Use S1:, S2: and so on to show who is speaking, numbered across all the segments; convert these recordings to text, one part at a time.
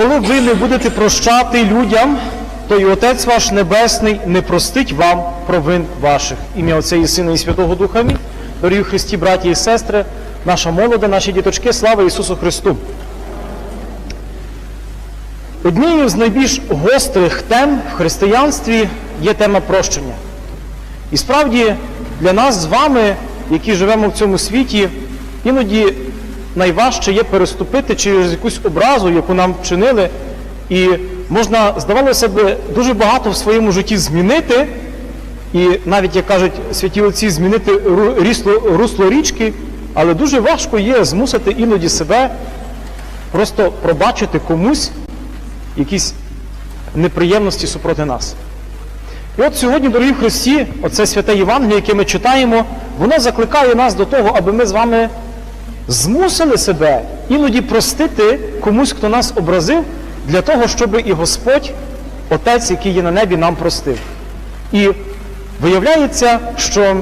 S1: коли ви не будете прощати людям, то і Отець ваш Небесний не простить вам провин ваших. Ім'я Отця і Сина і Святого Духа. Амінь. Дорогі Христі, браті і сестри, наша молода, наші діточки, слава Ісусу Христу! Однією з найбільш гострих тем в християнстві є тема прощення. І справді для нас з вами, які живемо в цьому світі, іноді найважче є переступити через якусь образу, яку нам вчинили, і можна, здавалося б, дуже багато в своєму житті змінити, і навіть, як кажуть святі отці, змінити рісло, русло річки, але дуже важко є змусити іноді себе просто пробачити комусь якісь неприємності супроти нас. І от сьогодні, дорогі Христі, оце святе Євангеліє, яке ми читаємо, воно закликає нас до того, аби ми з вами змусили себе іноді простити комусь, хто нас образив, для того, щоб і Господь, Отець, який є на небі, нам простив. І виявляється, що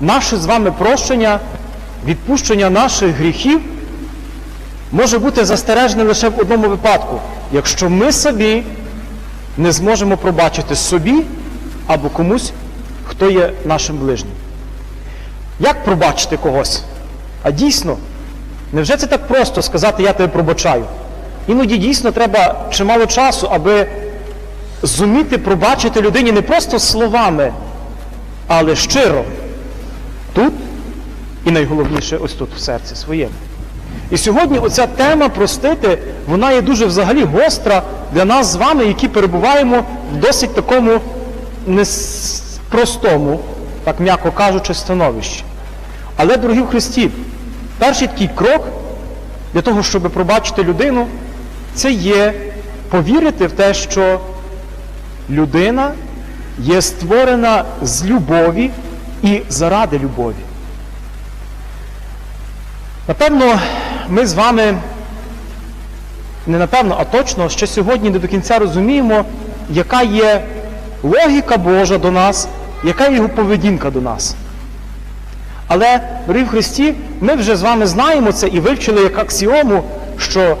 S1: наше з вами прощення, відпущення наших гріхів може бути застережене лише в одному випадку, якщо ми собі не зможемо пробачити собі або комусь, хто є нашим ближнім. Як пробачити когось? А дійсно, невже це так просто сказати я тебе пробачаю? Іноді дійсно треба чимало часу, аби зуміти пробачити людині не просто словами, але щиро. Тут і найголовніше ось тут в серці своєму. І сьогодні оця тема простити, вона є дуже взагалі гостра для нас з вами, які перебуваємо в досить такому непростому, так м'яко кажучи, становищі. Але, дорогі в Христі, перший такий крок для того, щоб пробачити людину, це є повірити в те, що людина є створена з любові і заради любові. Напевно, ми з вами, не напевно, а точно, ще сьогодні не до кінця розуміємо, яка є логіка Божа до нас, яка його поведінка до нас. Але, дорогі в Христі, ми вже з вами знаємо це і вивчили як аксіому, що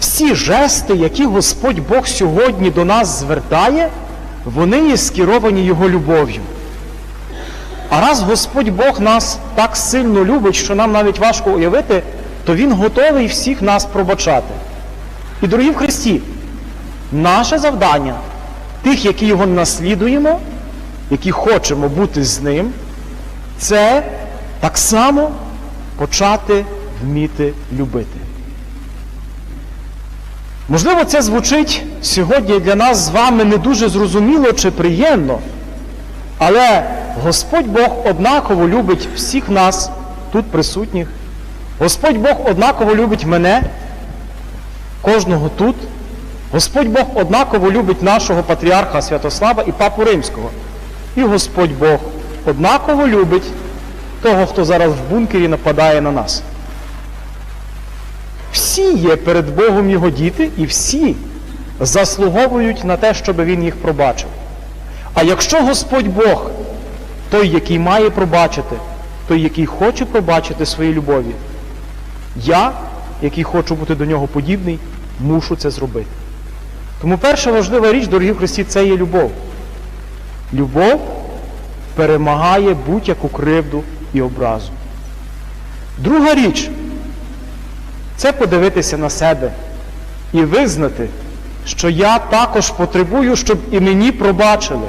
S1: всі жести, які Господь Бог сьогодні до нас звертає, вони є скеровані Його любов'ю. А раз Господь Бог нас так сильно любить, що нам навіть важко уявити, то Він готовий всіх нас пробачати. І, дорогі в Христі, наше завдання, тих, які його наслідуємо, які хочемо бути з ним, це так само почати вміти любити. Можливо, це звучить сьогодні для нас з вами не дуже зрозуміло чи приємно, але Господь Бог однаково любить всіх нас, тут присутніх. Господь Бог однаково любить мене, кожного тут. Господь Бог однаково любить нашого патріарха Святослава і Папу Римського. І Господь Бог однаково любить того, хто зараз в бункері нападає на нас. Всі є перед Богом його діти, і всі заслуговують на те, щоб він їх пробачив. А якщо Господь Бог, той, який має пробачити, той, який хоче пробачити своїй любові, я, який хочу бути до нього подібний, мушу це зробити. Тому перша важлива річ, дорогі Христі, це є любов. Любов перемагає будь-яку кривду і образу. Друга річ це подивитися на себе і визнати, що я також потребую, щоб і мені пробачили.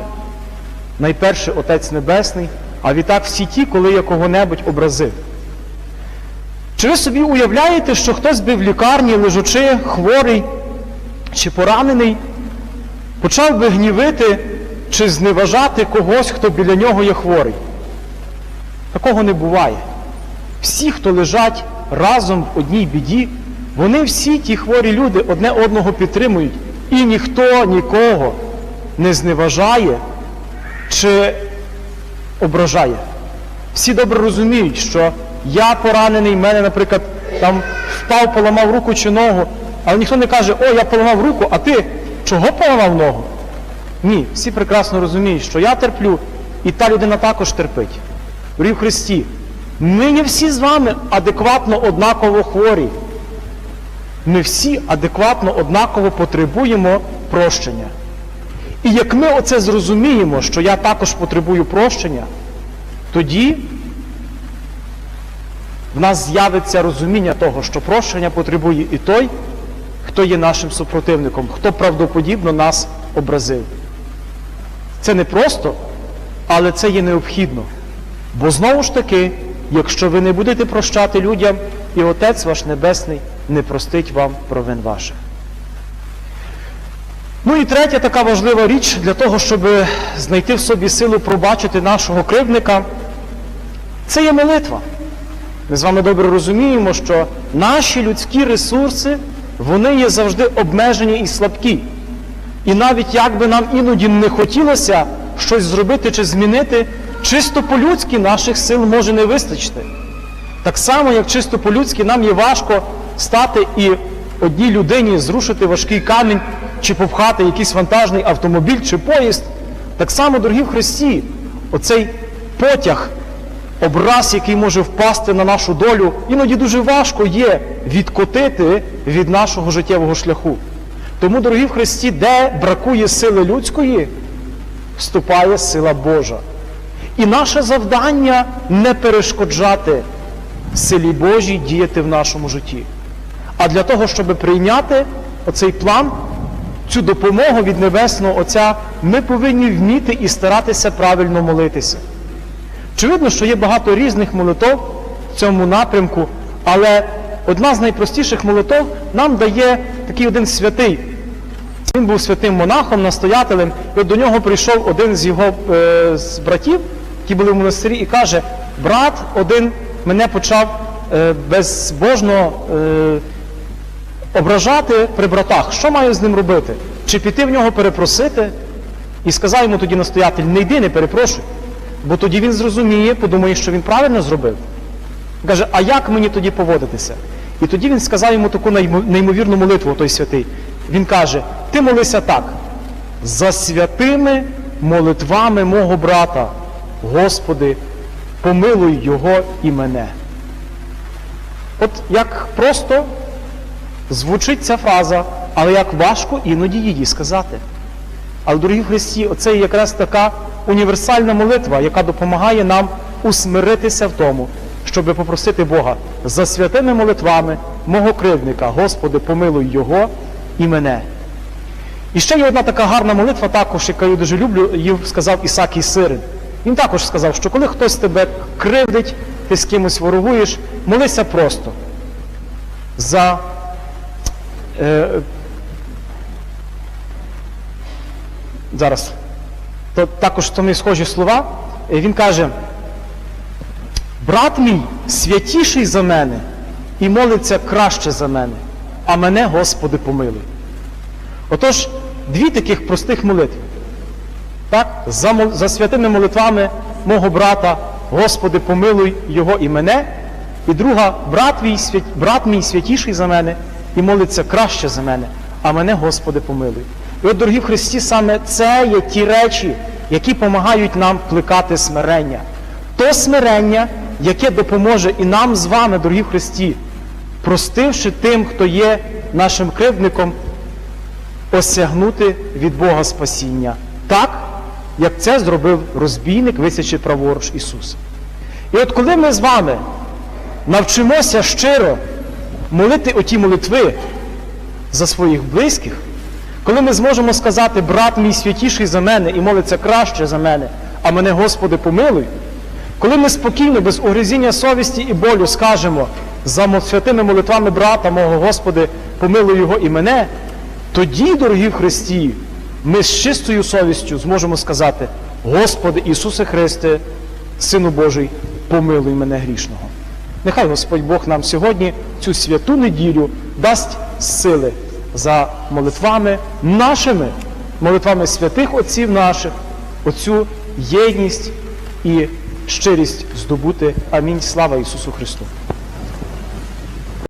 S1: Найперше Отець Небесний, а відтак всі ті, коли я кого-небудь образив. Чи ви собі уявляєте, що хтось би в лікарні, лежачи, хворий чи поранений, почав би гнівити чи зневажати когось, хто біля нього є хворий? Такого не буває. Всі, хто лежать разом в одній біді, вони всі ті хворі люди одне одного підтримують. І ніхто нікого не зневажає чи ображає. Всі добре розуміють, що я поранений, в мене, наприклад, там впав, поламав руку чи ногу, але ніхто не каже, о, я поламав руку, а ти чого поламав ногу? Ні, всі прекрасно розуміють, що я терплю, і та людина також терпить. Дорогі Христі, ми не всі з вами адекватно однаково хворі. ми всі адекватно однаково потребуємо прощення. І як ми оце зрозуміємо, що я також потребую прощення, тоді в нас з'явиться розуміння того, що прощення потребує і той, хто є нашим супротивником, хто правдоподібно нас образив. Це не просто, але це є необхідно. Бо знову ж таки, якщо ви не будете прощати людям, і Отець ваш Небесний не простить вам провин ваших. Ну і третя така важлива річ для того, щоб знайти в собі силу пробачити нашого кривдника, це є молитва. Ми з вами добре розуміємо, що наші людські ресурси, вони є завжди обмежені і слабкі. І навіть як би нам іноді не хотілося щось зробити чи змінити, чисто по-людськи наших сил може не вистачити. Так само, як чисто по-людськи нам є важко стати і одній людині зрушити важкий камінь, чи попхати якийсь вантажний автомобіль чи поїзд. Так само, дорогі в Христі, оцей потяг, образ, який може впасти на нашу долю, іноді дуже важко є відкотити від нашого життєвого шляху. Тому, дорогі в Христі, де бракує сили людської, вступає сила Божа. І наше завдання не перешкоджати силі Божій діяти в нашому житті. А для того, щоб прийняти оцей план, цю допомогу від Небесного Отця, ми повинні вміти і старатися правильно молитися. Очевидно, що є багато різних молитов в цьому напрямку, але одна з найпростіших молитов нам дає такий один святий. Він був святим монахом, настоятелем, і от до нього прийшов один з його е, з братів, які були в монастирі, і каже: брат один мене почав е, безбожно е, ображати при братах. Що маю з ним робити? Чи піти в нього перепросити? І сказав йому тоді настоятель, не йди, не перепрошуй. Бо тоді він зрозуміє, подумає, що він правильно зробив. Каже, а як мені тоді поводитися? І тоді він сказав йому таку неймовірну молитву, той святий. Він каже: ти молися так, за святими молитвами мого брата, Господи, помилуй його і мене. От як просто звучить ця фраза, але як важко іноді її сказати. Але, дорогі Христі, оце якраз така універсальна молитва, яка допомагає нам усмиритися в тому, щоб попросити Бога за святими молитвами мого кривдника, Господи, помилуй Його і мене. І ще є одна така гарна молитва, також, яку я дуже люблю, її сказав Ісакій Сирин. Він також сказав, що коли хтось тебе кривдить, ти з кимось ворогуєш, молися просто за е, зараз то також то не схожі слова. Е, Він каже: брат мій святіший за мене і молиться краще за мене, а мене, Господи, помилуй. Отож, дві таких простих молитви. Так? За, за святими молитвами мого брата, Господи, помилуй його і мене. І друга, брат, свят... брат мій святіший за мене і молиться краще за мене, а мене, Господи, помилуй. І от, дорогі в Христі, саме це є ті речі, які допомагають нам плекати смирення. То смирення, яке допоможе і нам з вами, дорогі в Христі, простивши тим, хто є нашим кривдником, осягнути від Бога спасіння. Так, як це зробив розбійник, висячи праворуч Ісуса. І от коли ми з вами навчимося щиро молити оті молитви за своїх близьких, коли ми зможемо сказати, брат мій святіший за мене і молиться краще за мене, а мене, Господи, помилуй, коли ми спокійно, без угризіння совісті і болю скажемо за святими молитвами брата мого, Господи, помилуй його і мене, тоді, дорогі в Христі, ми з чистою совістю зможемо сказати, Господи Ісусе Христе, Сину Божий, помилуй мене грішного. Нехай Господь Бог нам сьогодні цю святу неділю дасть сили за молитвами нашими, молитвами святих отців наших, оцю єдність і щирість здобути. Амінь. Слава Ісусу Христу!